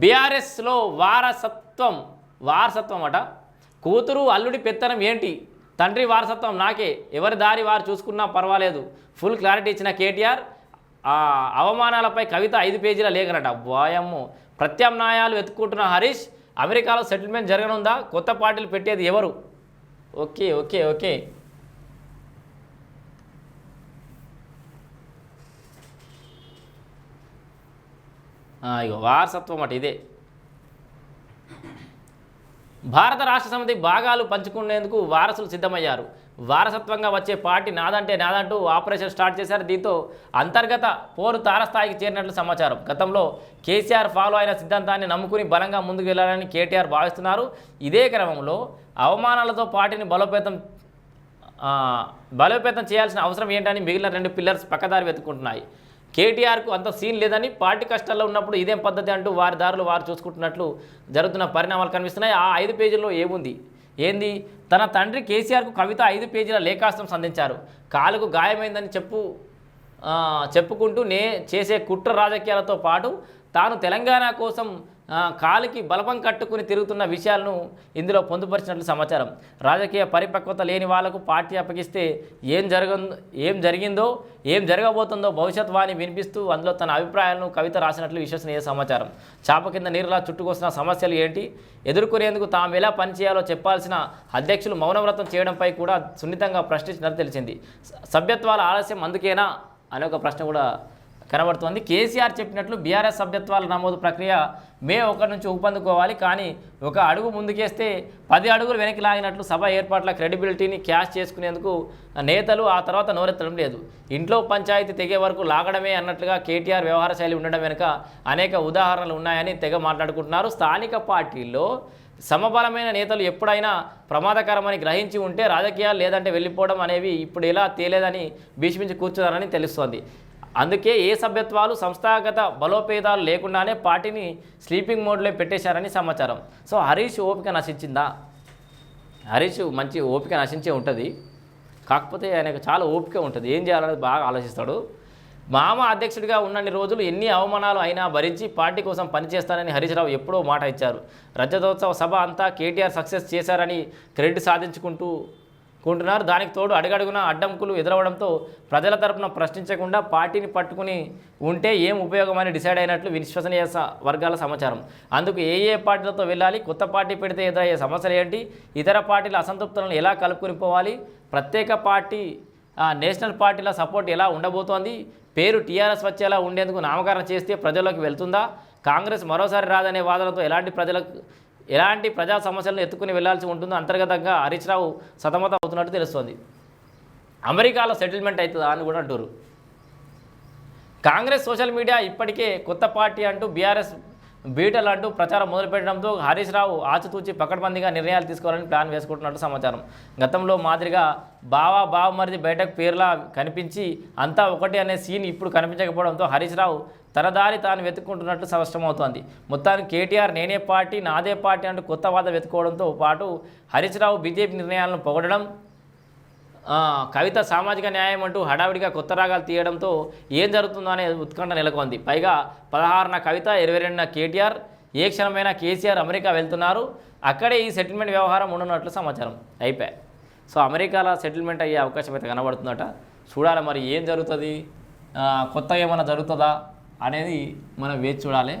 బీఆర్ఎస్లో వారసత్వం వారసత్వం అట. కూతురు అల్లుడి పెత్తనం ఏంటి? తండ్రి వారసత్వం నాకే. ఎవరి దారి వారు చూసుకున్నా పర్వాలేదు. ఫుల్ క్లారిటీ ఇచ్చిన కేటీఆర్ ఆ అవమానాలపై కవిత ఐదు పేజీల లేఖనట. వాయమ్ము ప్రత్యామ్నాయాలు వెతుక్కుంటున్న హరీష్ అమెరికాలో సెటిల్మెంట్ జరగనుందా? కొత్త పార్టీలు పెట్టేది ఎవరు? Okay okay okay. ఇక వారసత్వం అట ఇదే. భారత రాష్ట్ర సమితి భాగాలు పంచుకునేందుకు వారసులు సిద్ధమయ్యారు. వారసత్వంగా వచ్చే పార్టీ నాదంటే నాదంటూ ఆపరేషన్ స్టార్ట్ చేశారు. దీంతో అంతర్గత పోరు తారస్థాయికి చేరినట్లు సమాచారం. గతంలో కేసీఆర్ ఫాలో అయిన సిద్ధాంతాన్ని నమ్ముకుని బలంగా ముందుకు వెళ్ళాలని కేటీఆర్ భావిస్తున్నారు. ఇదే క్రమంలో అవమానాలతో పార్టీని బలోపేతం బలోపేతం చేయాల్సిన అవసరం ఏంటని మిగిలిన రెండు పిల్లర్స్ పక్కదారి వెతుక్కుంటున్నాయి. కేటీఆర్కు అంత సీన్ లేదని పార్టీ కష్టాల్లో ఉన్నప్పుడు ఇదేం పద్ధతి అంటూ వారి దారులు వారు చూసుకుంటున్నట్లు జరుగుతున్న పరిణామాలు కనిపిస్తున్నాయి. ఆ ఐదు పేజీల్లో ఏముంది? ఏంది? తన తండ్రి కేసీఆర్కు కవిత ఐదు పేజీల లేఖాస్త్రం సంధించారు. కాలుకు గాయమైందని చెప్పు చెప్పుకుంటూ నే చేసే కుట్ర రాజకీయాలతో పాటు తాను తెలంగాణ కోసం కాలికి బలపం కట్టుకుని తిరుగుతున్న విషయాలను ఇందులో పొందుపరిచినట్లు సమాచారం. రాజకీయ పరిపక్వత లేని వాళ్ళకు పార్టీ అప్పగిస్తే ఏం జరగ ఏం జరిగిందో ఏం జరగబోతుందో భవిష్యత్ వాణి వినిపిస్తూ అందులో తన అభిప్రాయాలను కవిత రాసినట్లు విశ్వసనీయ సమాచారం. చాప కింద నీరులా చుట్టుకొస్తున్న సమస్యలు ఏంటి? ఎదుర్కొనేందుకు తాము ఎలా పనిచేయాలో చెప్పాల్సిన అధ్యక్షులు మౌనవ్రతం చేయడంపై కూడా సున్నితంగా ప్రశ్నించినట్లు తెలిసింది. సభ్యత్వాల ఆలస్యం అందుకేనా? అనే ఒక ప్రశ్న కూడా కనబడుతోంది. కేసీఆర్ చెప్పినట్లు బీఆర్ఎస్ సభ్యత్వాల నమోదు ప్రక్రియ మే ఒకటి నుంచి ఊపందుకోవాలి. కానీ ఒక అడుగు ముందుకేస్తే పది అడుగులు వెనక్కి లాగినట్లు సభ ఏర్పాట్ల క్రెడిబిలిటీని క్యాష్ చేసుకునేందుకు నేతలు ఆ తర్వాత నోరెత్తడం లేదు. ఇంట్లో పంచాయతీ తెగే వరకు లాగడమే అన్నట్లుగా కేటీఆర్ వ్యవహార శైలి ఉండడం వెనుక అనేక ఉదాహరణలు ఉన్నాయని తెగ మాట్లాడుకుంటున్నారు. స్థానిక పార్టీల్లో సమబలమైన నేతలు ఎప్పుడైనా ప్రమాదకరమని గ్రహించి ఉంటే రాజకీయాలు లేదంటే వెళ్ళిపోవడం అనేవి ఇప్పుడు ఎలా తేలేదని భీష్మించి కూర్చున్నారని తెలుస్తోంది. అందుకే ఏ సభ్యత్వాలు సంస్థాగత బలోపేతాలు లేకుండానే పార్టీని స్లీపింగ్ మోడ్లో పెట్టేశారని సమాచారం. సో హరీష్ ఓపిక నశించిందా? హరీష్ మంచి ఓపిక నశించే ఉంటుంది. కాకపోతే ఆయనకు చాలా ఓపిక ఉంటుంది. ఏం చేయాలనేది బాగా ఆలోచిస్తాడు. మామ అధ్యక్షుడిగా ఉన్నన్ని రోజులు ఎన్ని అవమానాలు అయినా భరించి పార్టీ కోసం పనిచేస్తానని హరీష్ రావు ఎప్పుడో మాట ఇచ్చారు. రజతోత్సవ సభ అంతా కేటీఆర్ సక్సెస్ చేశారని క్రెడిట్ సాధించుకుంటూ కుంటున్నారు. దానికి తోడు అడుగడుగున అడ్డంకులు ఎదురవడంతో ప్రజల తరపున ప్రశ్నించకుండా పార్టీని పట్టుకుని ఉంటే ఏం ఉపయోగమని డిసైడ్ అయినట్లు విశ్వసనీయ స- వర్గాల సమాచారం. అందుకు ఏ ఏ పార్టీలతో వెళ్ళాలి కొత్త పార్టీ పెడితే ఎదురయ్యే సమస్యలు ఏంటి ఇతర పార్టీల అసంతృప్తులను ఎలా కలుపుకొని పోవాలి ప్రత్యేక పార్టీ నేషనల్ పార్టీల సపోర్ట్ ఎలా ఉండబోతోంది పేరు టీఆర్ఎస్ వచ్చేలా ఉండేందుకు నామకరణం చేస్తే ప్రజల్లోకి వెళ్తుందా కాంగ్రెస్ మరోసారి రాదనే వాదనతో ఎలాంటి ప్రజలకు ఎలాంటి ప్రజా సమస్యలను ఎత్తుకుని వెళ్ళాల్సి ఉంటుందో అంతర్గతంగా హరీష్ రావు సతమతం అవుతున్నట్టు తెలుస్తోంది. అమెరికాలో సెటిల్మెంట్ అవుతుందా అని కూడా అంటారు కాంగ్రెస్ సోషల్ మీడియా ఇప్పటికే కొత్త పార్టీ అంటూ బీఆర్ఎస్ బీటలు అంటూ ప్రచారం మొదలుపెట్టడంతో హరీష్ రావు ఆచితూచి పకడ్బందీగా నిర్ణయాలు తీసుకోవాలని ప్లాన్ వేసుకుంటున్నట్టు సమాచారం. గతంలో మాదిరిగా బావా బావమరిది బయటకు పేర్లా కనిపించి అంతా ఒకటి అనే సీన్ ఇప్పుడు కనిపించకపోవడంతో హరీష్ రావు తన దారి తాను వెతుక్కుంటున్నట్టు స్పష్టమవుతోంది. మొత్తానికి కేటీఆర్ నేనే పార్టీ నాదే పార్టీ అంటూ కొత్త వాద వెతుక్కోవడంతో పాటు హరీష్ రావు బీజేపీ నిర్ణయాలను పొగడడం కవిత సామాజిక న్యాయం అంటూ హడావిడిగా కొత్త రాగాలు తీయడంతో ఏం జరుగుతుందో అనే ఉత్కంఠ నెలకొంది. పైగా పదహారున కవిత ఇరవై రెండున కేటీఆర్ ఏ క్షణమైనా కేసీఆర్ అమెరికా వెళ్తున్నారు. అక్కడే ఈ సెటిల్మెంట్ వ్యవహారం ఉండనున్నట్లు సమాచారం. అయిపోయాయి సో అమెరికాలో సెటిల్మెంట్ అయ్యే అవకాశం అయితే కనబడుతుందట. చూడాలి మరి ఏం జరుగుతుంది? కొత్తగా ఏమైనా జరుగుతుందా? అనేది మనం వేచి చూడాలి.